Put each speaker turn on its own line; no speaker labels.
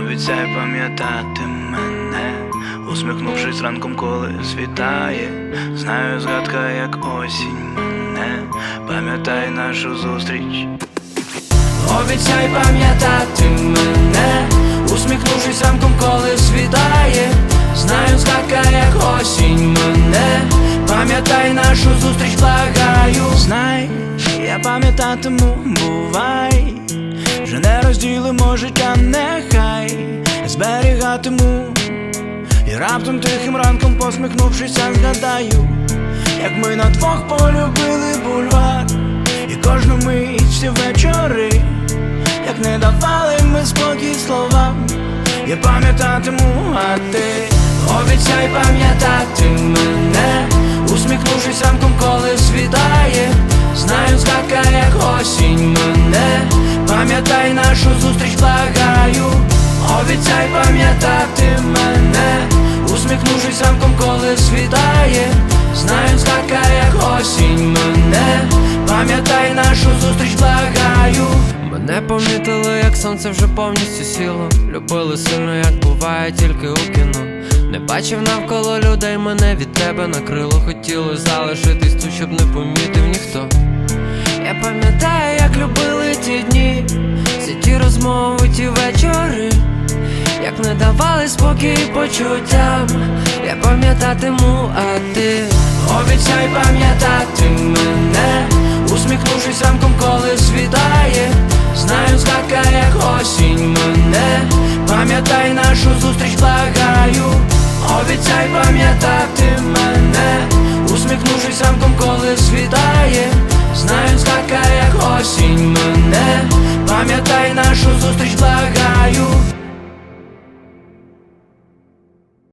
Обіцяй пам'ятати мене, усміхнувшись ранком, коли світає, знаю згадка, як осінь мене, пам'ятай нашу зустріч. Обіцяй пам'ятати мене, усміхнувшись ранком, коли світає, знаю згадка, як осінь мене, пам'ятай нашу зустріч, благаю. Знай, я пам'ятатиму, бувай, вже не розділимо життя, нехай зберігатиму. І раптом тихим ранком посміхнувшися, згадаю, як ми на двох полюбили бульвар, і кожну мить всі вечори, як не давали ми спокій словам, я пам'ятатиму, а ти обіцяй пам'ятати мене, усміхнувшись ранком, коли світає, знаю згадка, як осінь мене, пам'ятай нашу зустріч, благаю, обіцяй пам'ятати мене, усміхнувшись ранком, коли світає, знаю згадка, як осінь мене, пам'ятай нашу зустріч, благаю.
Мене помітили, як сонце вже повністю сіло. Любили сильно, як буває тільки у кіно. Не бачив навколо людей, мене від тебе накрило. Хотілось залишитись тут, щоб не помітив ніхто. Я пам'ятаю, як любили ті дні, всі ті розмови, ті вечори, як не давали спокій почуттям. Я пам'ятатиму, а ти
Обіцяй пам'ятати мене, усміхнувшись ранком, коли світає, знаю згадка, як осінь мене, пам'ятай нашу зустріч, благаю, обіцяй пам'ятати мене, усміхнувшись ранком, коли світає, знаю згадка, як осінь